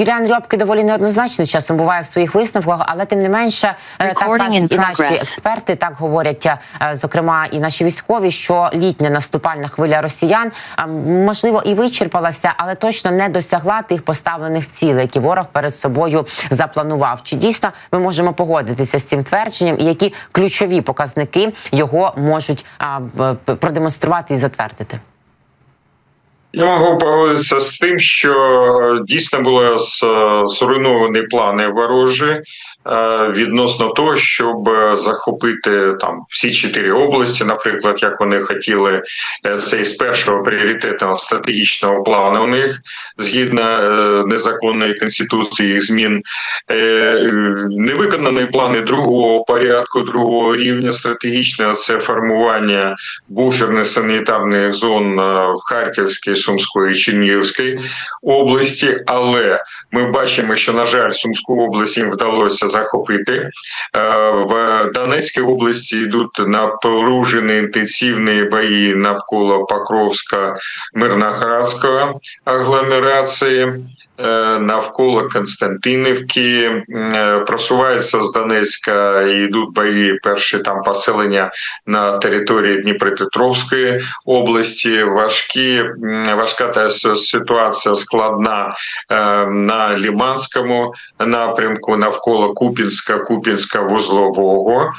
Юліан Рьобки доволі неоднозначно часом буває в своїх висновках, але тим не менше е, так кажуть і наші експерти, так говорять, е, зокрема, і наші військові, що літня наступальна хвиля росіян можливо і вичерпалася, але точно не досягла тих поставлених цілей, які ворог перед собою запланував. Чи дійсно ми можемо погодитися з цим твердженням, і які ключові показники його можуть продемонструвати і затвердити? Я можу погодитися з тим, що дійсно були зруйновані плани ворожі е, відносно того, щоб захопити там всі чотири області, наприклад, як вони хотіли е, це із першого пріоритетного стратегічного плану у них згідно е, незаконної конституції змін. Невиконані плани другого порядку, другого рівня стратегічного це формування буферних санітарних зон в Харківській, Сумської, Чернігівській області. Але ми бачимо, що на жаль, Сумську область їм вдалося захопити. Е, В Донецькій області йдуть напружені інтенсивні бої навколо Покровська, Мирноградської агломерації. е, Навколо Константинівки е, просуваються з Донецька і йдуть бої. Перші там поселення на території Дніпропетровської області. Важкі важка та ситуація складна е, на Ліманському напрямку навколо Купінська, Купінська вузлового.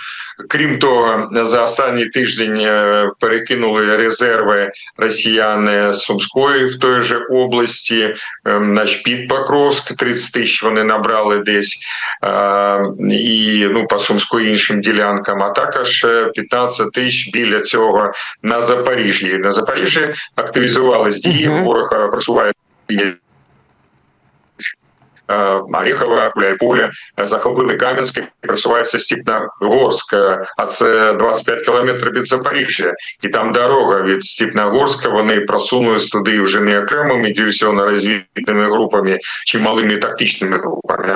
Крім того, за останній тиждень е, перекинули резерви росіяни з Сумської в той же області, ем, значить, під Покровськ 30 тисяч вони набрали десь е, і ну по Сумської іншим ділянкам, а також е, 15 тисяч біля цього на Запоріжжі. На Запоріжжі активізувались дії. ворога Ворог е, просуває е, Оріхова, е, захопили Кам'янське, просувається Степногорська, а це 25 кілометрів від Запоріжжя. І там дорога від Степногорська, вони просунулись туди вже не окремими диверсійно-розвідними групами чи малими тактичними групами,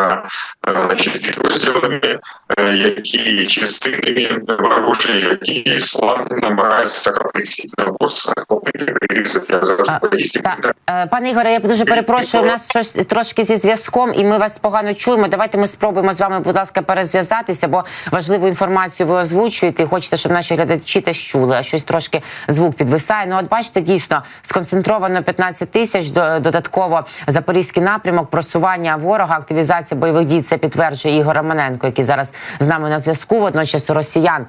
а е, підрозділами, е, які частинами ворожі, які славно намагаються захопити Степногорськ, захопити, зараз Е, пане Ігоре, я дуже перепрошую. У нас щось трошки зі зв'язком, і ми вас погано чуємо. Давайте ми спробуємо з вами, будь ласка, перезв'язатися, бо важливу інформацію ви озвучуєте. і Хочете, щоб наші глядачі теж чули, а щось трошки звук підвисає. Ну, от бачите, дійсно сконцентровано 15 тисяч. до- Додатково запорізький напрямок, просування ворога, активізація бойових дій. Це підтверджує Ігор Романенко, який зараз з нами на зв'язку. Водночас росіян.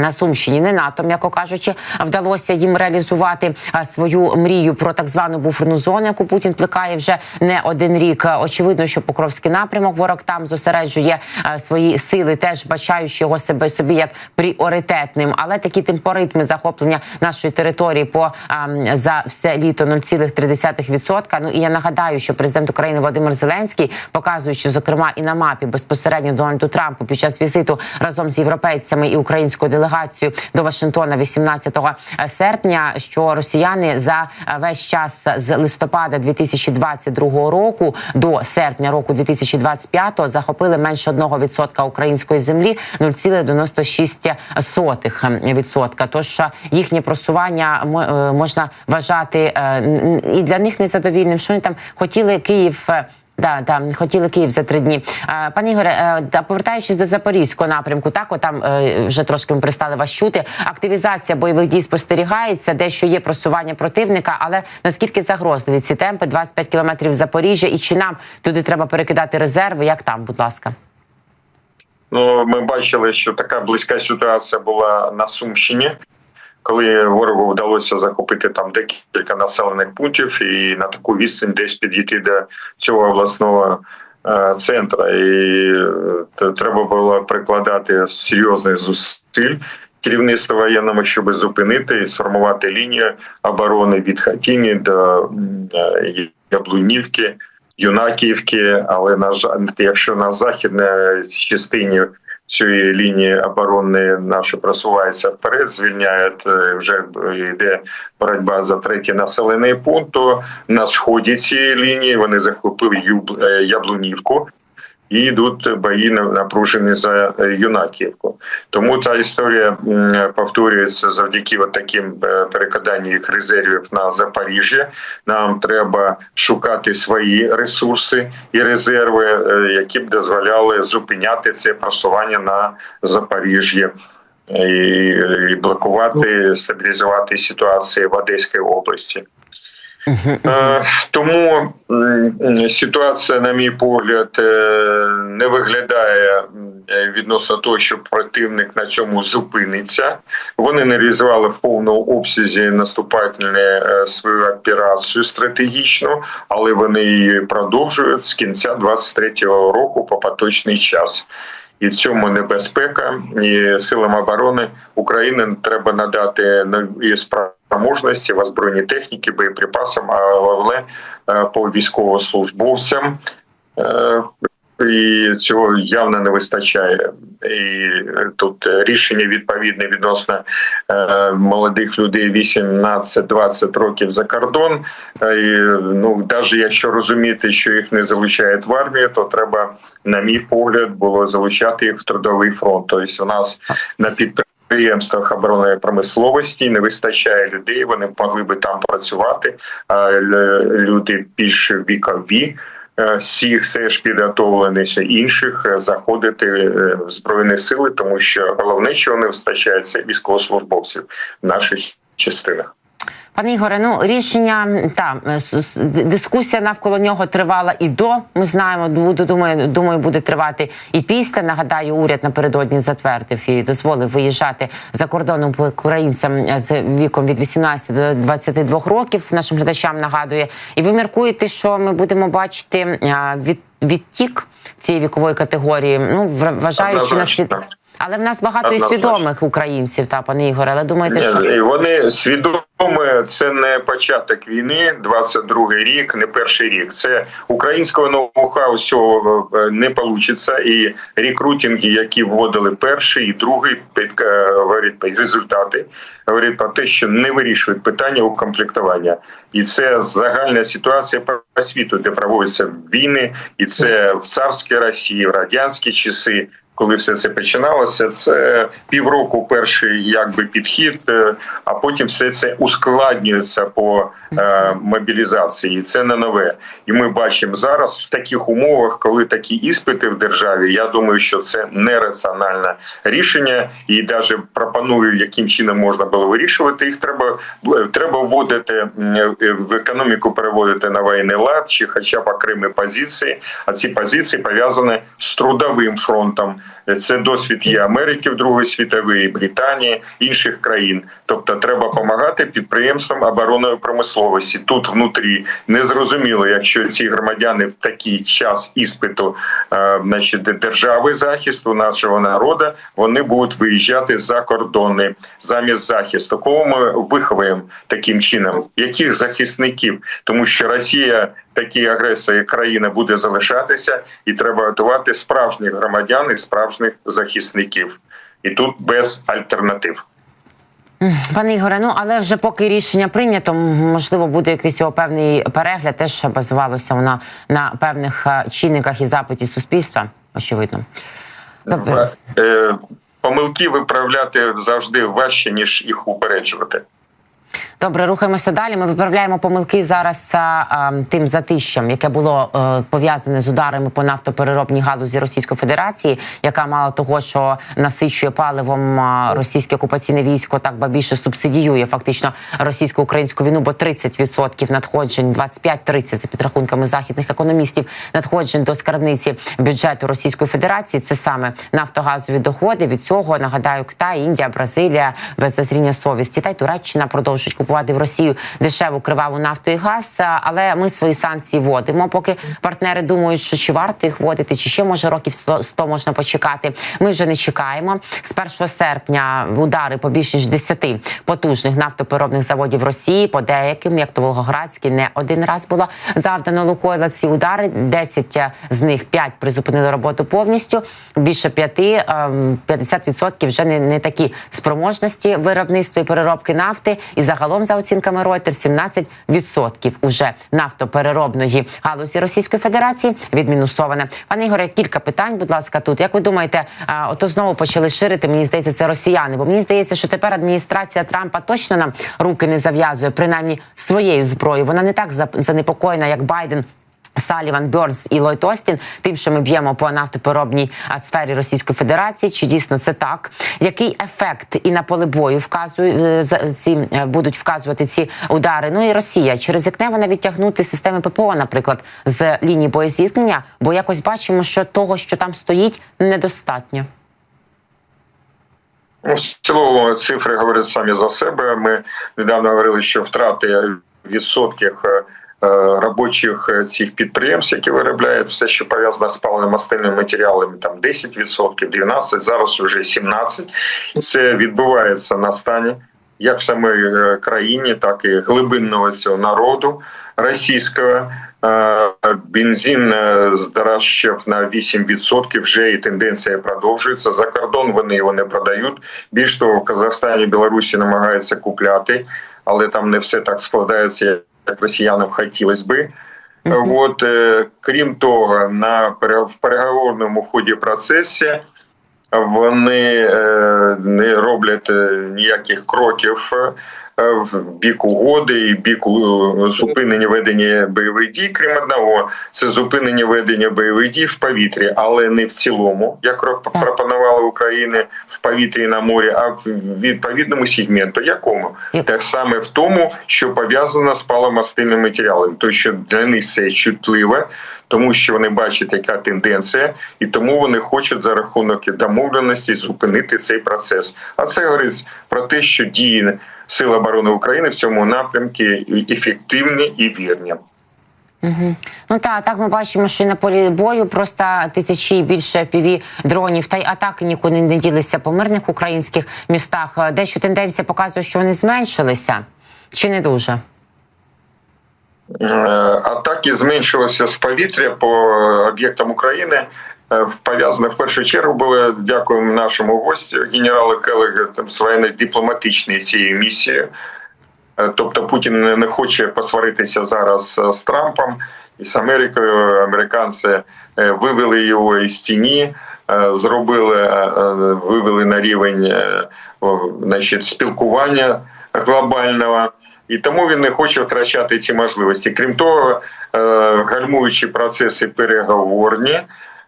На Сумщині не НАТО, м'яко кажучи, вдалося їм реалізувати свою мрію про так звану буферну зону, яку Путін плекає вже не один рік. Очевидно, що Покровський напрямок ворог там зосереджує свої сили, теж бачаючи його себе собі як пріоритетним. Але такі темпоритми захоплення нашої території по за все літо 0,3%. Ну і я нагадаю, що президент України Володимир Зеленський, показуючи зокрема і на мапі безпосередньо Дональду Трампу під час візиту разом з європейцями і українською делегацією до Вашингтона 18 серпня, що росіяни за е, весь час з листопада 2022 року до серпня року 2025 захопили менше 1% української землі 0,96%. Тож е, їхнє просування мо- е, можна вважати е, і для них незадовільним. Що вони там хотіли Київ. Да, да, хотіли Київ за три дні. Е, Пане Ігоре, е, та повертаючись до запорізького напрямку, так от там е, вже трошки ми перестали вас чути. Активізація бойових дій спостерігається, дещо є просування противника, але наскільки загрозливі ці темпи 25 кілометрів Запоріжжя, і чи нам туди треба перекидати резерви? Як там, будь ласка? Ну, ми бачили, що така близька ситуація була на Сумщині, коли ворогу вдалося захопити там декілька населених пунктів і на таку відстань десь підійти до цього обласного е, центру. І е, треба було прикладати серйозних зусиль. Керівництва воєнному, щоб зупинити і сформувати лінію оборони від Хатіні до е, Яблунівки, Юнаківки. Але на жаль, якщо на західній частині цієї лінії оборони наші просуваються вперед, звільняють е, вже йде боротьба за третій населений пункт. То на сході цієї лінії вони захопили е, Яблунівку. І йдуть бої на- напружені за е, юнаківку. Тому ця історія повторюється завдяки от таким е, перекиданню їх резервів на Запоріжжя. Нам треба шукати свої ресурси і резерви, е, які б дозволяли зупиняти це просування на Запоріжжя. І, і блокувати, стабілізувати ситуацію в Одеській області. Е, Тому ситуація, на мій погляд, е, не виглядає відносно того, що противник на цьому зупиниться. Вони реалізували в повному обсязі наступательну е, свою операцію стратегічну, але вони її продовжують з кінця 23-го року по поточний час. І в цьому небезпека, і силам оборони України треба надати нові спроможності в озброєній техніки, боєприпасам, а головне е, по військовослужбовцям. Е, І цього явно не вистачає. І тут рішення відповідне відносно е, молодих людей 18-20 років за кордон. І, ну навіть якщо розуміти, що їх не залучають в армію, то треба, на мій погляд, було залучати їх в трудовий фронт. Тобто у нас на підприємствах оборонної промисловості не вистачає людей. Вони могли би там працювати. Люди більш вікові. всіх З цих теж підготовленися інших е, заходити е, в збройні сили, тому що головне, що не вистачає, це військовослужбовців в наших частинах. Пане Ігоре, ну рішення та дискусія навколо нього тривала і до. Ми знаємо, буде думаю, думаю, буде тривати і після. Нагадаю, уряд напередодні затвердив і дозволив виїжджати за кордоном українцям з віком від 18 до 22 років. Нашим глядачам нагадує. І ви міркуєте, що ми будемо бачити від, відтік цієї вікової категорії. Ну вважаючи на світ. Але в нас багато і свідомих українців, та пане Ігоре. Але думаєте, що Ні, вони свідомо це не початок війни, 22-й рік, не перший рік. Це українського ноу-хау всього е, не вийде. І рекрутинги, які вводили перший і другий, під е, говорить результати, говорить про те, що не вирішують питання укомплектування. І це загальна ситуація по світу, де проводяться війни, і це в царській Росії, в радянські часи коли все це починалося, це півроку перший якби підхід, е, а потім все це ускладнюється по е, мобілізації. Це не нове. І ми бачимо зараз в таких умовах, коли такі іспити в державі. Я думаю, що це нераціональне рішення, і навіть пропоную, яким чином можна було вирішувати. Їх треба треба вводити е, в економіку, переводити на воєнний лад, чи хоча б окремі позиції. А ці позиції пов'язані з трудовим фронтом. Це досвід є Америки в Другої світової, Британії, інших країн. Тобто, треба допомагати підприємствам оборонної промисловості тут внутрі. Незрозуміло, якщо ці громадяни в такий час іспиту е, значить, держави захисту нашого народу, вони будуть виїжджати за кордони замість захисту. Кого ми виховуємо таким чином? Яких захисників? Тому що Росія такий агресор країна буде залишатися, і треба готувати справжніх громадян і справжніх захисників. І тут без альтернатив. Пане Ігоре, ну але вже поки рішення прийнято, можливо, буде якийсь його певний перегляд, теж базувалося воно на певних е, чинниках і запиті суспільства. Очевидно. Добре. Е, Помилки виправляти завжди важче ніж їх упереджувати. Добре, рухаємося далі. Ми виправляємо помилки зараз а, тим затищем, яке було е, пов'язане з ударами по нафтопереробній галузі Російської Федерації, яка мало того, що насичує паливом а, російське окупаційне військо, так ба більше субсидіює фактично російсько-українську війну, бо 30% надходжень, 25-30% за підрахунками західних економістів, надходжень до скарбниці бюджету Російської Федерації. Це саме нафтогазові доходи. Від цього нагадаю, Китай, Індія, Бразилія без зазріння совісті та й Туреччина продовжують купувати в Росію дешеву криваву нафту і газ. Але ми свої санкції вводимо. Поки партнери думають, що чи варто їх вводити, чи ще може років 100, 100 можна почекати. Ми вже не чекаємо. З 1 серпня удари по більш ніж 10 потужних нафтопереробних заводів Росії, по деяким, як то Волгоградський, не один раз було завдано Лукойла ці удари. 10 з них 5 призупинили роботу повністю. Більше 5, ем, 50% вже не, не такі спроможності виробництва і переробки нафти. І загалом Загалом, за оцінками Reuters, 17% уже нафтопереробної галузі Російської Федерації відмінусоване. Пане Ігоре, кілька питань, будь ласка, тут як ви думаєте, ото знову почали ширити? Мені здається, це росіяни. Бо мені здається, що тепер адміністрація Трампа точно нам руки не зав'язує, принаймні своєю зброєю. Вона не так занепокоєна, як Байден. Саліван Бьорнс і Ллойд Остін, тим, що ми б'ємо по нафтопереробній сфері Російської Федерації, чи дійсно це так? Який ефект і на поле бою вказує е, ці е, будуть вказувати ці удари? Ну і Росія чи ризикне вона відтягнути системи ППО, наприклад, з лінії боєзіткнення? Бо якось бачимо, що того, що там стоїть, недостатньо. Ну, в цілому цифри говорять самі за себе. Ми недавно говорили, що втрати відсотків е, робочих е, цих підприємств, які виробляють все, що пов'язано з паливно-мастильними матеріалами, там 10%, 12%, зараз вже 17%. Це відбувається на стані як в самій е, країні, так і глибинного цього народу російського. Е, Бензин е, здорожчав на 8%, вже і тенденція продовжується. За кордон вони його не продають. Більш того, в Казахстані Білорусі намагаються купляти, але там не все так складається, як росіянам хотілося би. От е, крім того, на в переговорному ході процесі вони е, не роблять е, ніяких кроків в бік угоди і бік е, зупинення ведення бойових дій. Крім одного, це зупинення ведення бойових дій в повітрі, але не в цілому, як ро- пропонувала Україна в повітрі на морі, а в відповідному сегменту. Якому так саме в тому, що пов'язано з паломастильними матеріалами, то що для них це чутливе, тому що вони бачать, яка тенденція, і тому вони хочуть за рахунок домовленості зупинити цей процес. А це говорить про те, що дії Сил оборони України в цьому напрямку ефективні і вірні. Ну та так ми бачимо, що на полі бою просто тисячі і більше піві дронів та й атаки нікуди не ділися по мирних українських містах. Дещо тенденція показує, що вони зменшилися, чи не дуже? Е, Атаки зменшилися з повітря по об'єктам України. Е, Пов'язане в першу чергу було дякуємо нашому гостю, генералу Келегу, там з воєнно-дипломатичної цієї місії. Е, Тобто Путін не- хоче посваритися зараз е, з Трампом і з Америкою. Американці е, вивели його із тіні, е, зробили, е, е, вивели на рівень е, значить, спілкування глобального. І тому він не хоче втрачати ці можливості. Крім того, е, гальмуючі процеси переговорні.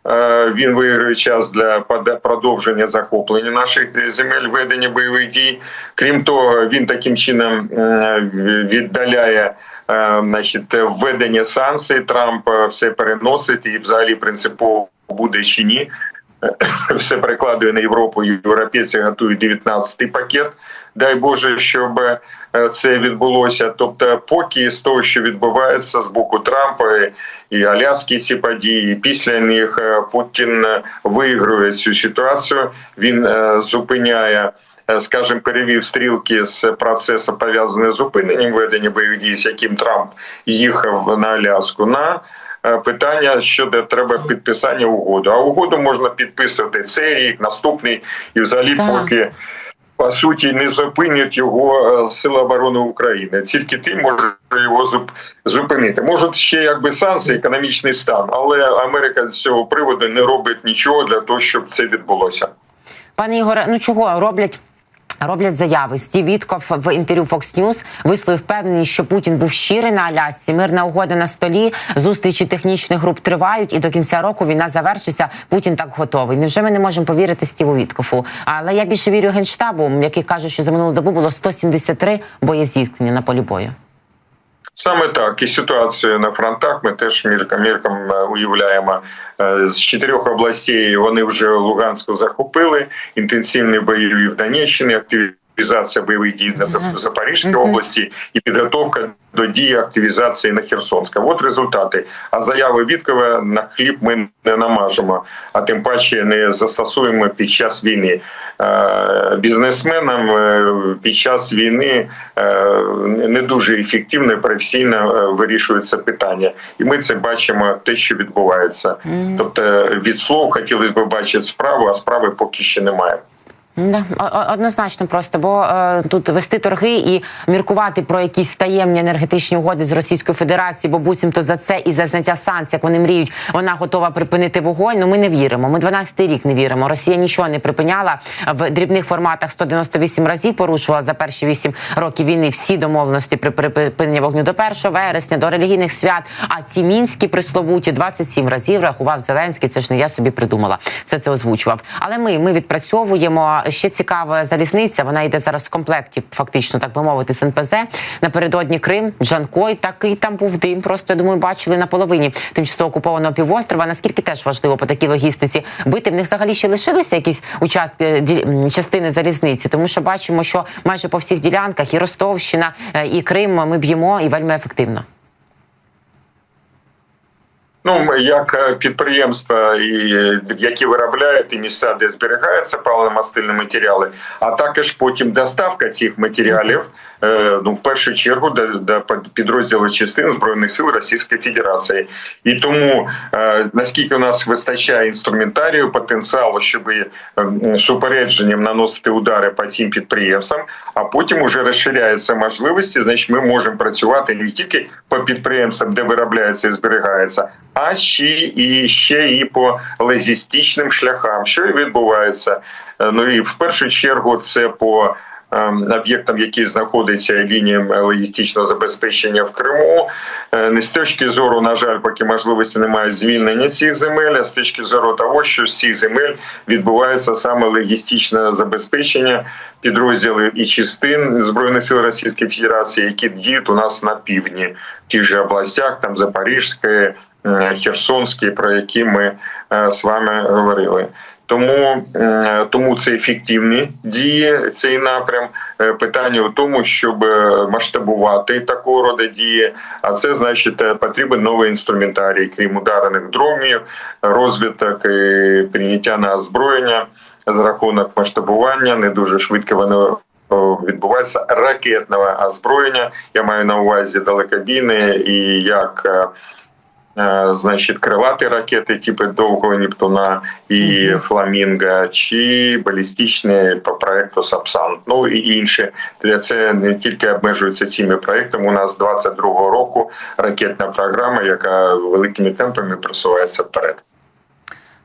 Е, Він виграє час для продовження захоплення наших земель, ведення бойових дій. Крім того, він таким чином е, віддаляє е, значить, введення санкцій. Трамп все переносить і взагалі принципово буде чи ні. Все перекладує на Європу. Європейці готують 19-й пакет. Дай Боже, щоб е, це відбулося. Тобто, поки з того, що відбувається з боку Трампа і- Аляски, ці події, після них е, Путін виграє цю ситуацію. Він е, зупиняє. Скажімо, перевів стрілки з процесу пов'язаний з зупиненням ведення бойових дій, з яким Трамп їхав на Аляску, на питання щодо треба підписання угоди. А угоду можна підписувати цей рік, наступний, і взагалі Так. поки по суті не зупинять його е, Сили оборони України. Тільки ти можеш його зупинити. Можуть ще якби санкції, економічний стан, але Америка з цього приводу не робить нічого для того, щоб це відбулося. Пане Ігоре, ну чого роблять? Роблять заяви. Стів Вітков в інтерв'ю Fox News висловив впевненість, що Путін був щирий на Алясці. Мирна угода на столі. Зустрічі технічних груп тривають, і до кінця року війна завершиться. Путін так готовий. Невже ми не можемо повірити Стіву Віткову? Але я більше вірю генштабу, який каже, що за минулу добу було 173 боєзіткнення на полі бою. Саме так і ситуацію на фронтах ми теж мільком мільком е, уявляємо. Е, З чотирьох областей вони вже Луганську захопили. Інтенсивні бойові в Донеччині, активізація бойових дій на Зап- Запорізькій області і підготовка до дії активізації на Херсонська. От результати. А заяви Віткова на хліб ми не намажемо, а тим паче не застосуємо під час війни. Е, Бізнесменам е, під час війни е, не дуже ефективно і професійно вирішується питання, і ми це бачимо те, що відбувається. Тобто від слов хотілося б бачити справу, а справи поки ще немає. Да, однозначно просто, бо е, тут вести торги і міркувати про якісь таємні енергетичні угоди з Російською Федерацією, бо буцімто за це і за зняття санкцій, як вони мріють, вона готова припинити вогонь. Ну ми не віримо. Ми 12-й рік не віримо. Росія нічого не припиняла в дрібних форматах 198 разів порушувала за перші 8 років війни всі домовленості при припиненні вогню до 1 вересня, до релігійних свят. А ці мінські присловуті 27 разів рахував Зеленський. Це ж не я собі придумала. Все це озвучував. Але ми, ми відпрацьовуємо. Ще цікава залізниця. Вона йде зараз в комплекті, фактично, так би мовити, з НПЗ. Напередодні Крим, Джанкой, такий там був дим. Просто я думаю, бачили на половині тимчасово окупованого півострова. Наскільки теж важливо по такій логістиці бити в них взагалі ще лишилися якісь участки ді- частини залізниці, тому що бачимо, що майже по всіх ділянках і Ростовщина, е, і Крим ми б'ємо і вельми ефективно. Ну, як е, підприємства, е, які виробляють і місця, де зберігаються паливно-мастильні матеріали, а також потім доставка цих матеріалів. Е, Ну, в першу чергу до, підрозділів частин збройних сил Російської Федерації, і тому е, наскільки у нас вистачає інструментарію, потенціалу, щоб е, супередженням наносити удари по цим підприємствам, а потім уже розширяються можливості. Значить, ми можемо працювати не тільки по підприємствам, де виробляється і зберігається, а ще і ще і по логістичним шляхам, що і відбувається. Ну і в першу чергу це по ем, об'єктам, які знаходяться лініям логістичного забезпечення в Криму. Е, Не з точки зору, на жаль, поки можливості немає звільнення цих земель, а з точки зору того, що з цих земель відбувається саме логістичне забезпечення підрозділів і частин збройних сил Російської Федерації, які діють у нас на півдні, в тих же областях, там Запорізьке, е, Херсонське, про які ми е, з вами говорили. Тому, тому це ефективні дії, цей напрям. Е, Питання у тому, щоб е, масштабувати такого роду дії. А це значить е, потрібен новий інструментарій, крім ударених дронів, розвиток і прийняття на озброєння за рахунок масштабування. Не дуже швидко воно відбувається ракетного озброєння. Я маю на увазі далекобійне і як. Е, Значить, крилаті ракети, типу довгого Нептуна і Фламінга, чи балістичні по проекту Сапсан, ну і інші. Для це не тільки обмежується цими проектами. У нас з 22-го року ракетна програма, яка великими темпами просувається вперед.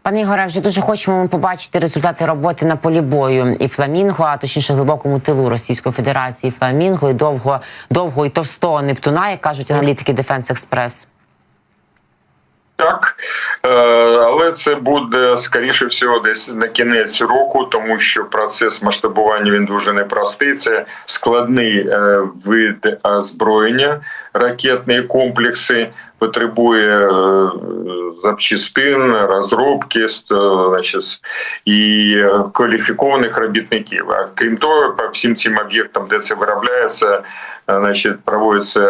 Пане Ігоре, вже дуже хочемо ми побачити результати роботи на полі бою і фламінго, а точніше глибокому тилу Російської Федерації фламінго і довго, довго і товстого Нептуна, як кажуть аналітики Defense Express. Так, е, але це буде скоріше всього десь на кінець року, тому що процес масштабування він дуже непростий. Це складний е, вид озброєння, ракетні комплекси, потребує е, запчастин, розробки, значить, і кваліфікованих робітників. А крім того, по всім цим об'єктам, де це виробляється, значить, проводиться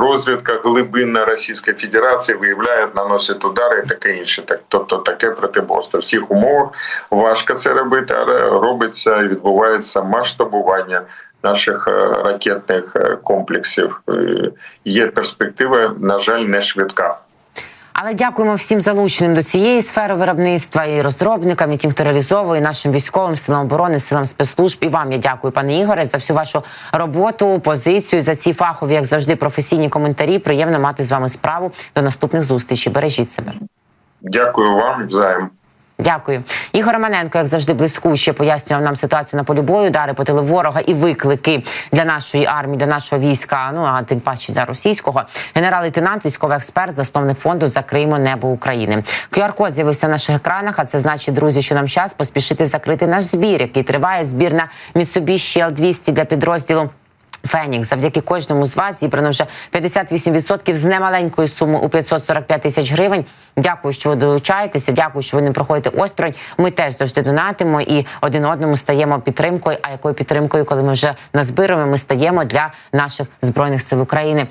розвідка глибинна Російської Федерації, виявляють, наносять удари і таке інше. Так, тобто таке протиборство. В всіх умовах важко це робити, але робиться і відбувається масштабування наших е, ракетних е, комплексів. Е, Є перспектива, на жаль, не швидка. Але дякуємо всім залученим до цієї сфери виробництва і розробникам, і тим, хто реалізовує і нашим військовим силам оборони, силам спецслужб. І вам я дякую, пане Ігоре, за всю вашу роботу, позицію, за ці фахові, як завжди, професійні коментарі. Приємно мати з вами справу. До наступних зустрічей. Бережіть себе. Дякую вам взаєм. Дякую. Ігор Романенко, як завжди, блискуще пояснював нам ситуацію на полі бою, удари по ворога і виклики для нашої армії, для нашого війська. Ну а тим паче для російського. Генерал-лейтенант, військовий експерт, засновник фонду Закриємо небо України. QR-код з'явився на наших екранах. А це значить, друзі, що нам час поспішити закрити наш збір, який триває збір на Mitsubishi L200 для підрозділу. Фенікс, завдяки кожному з вас зібрано вже 58% з немаленької суми у 545 тисяч гривень. Дякую, що ви долучаєтеся. Дякую, що ви не проходите осторонь. Ми теж завжди донатимо і один одному стаємо підтримкою. А якою підтримкою, коли ми вже назбируємо, ми стаємо для наших збройних сил України.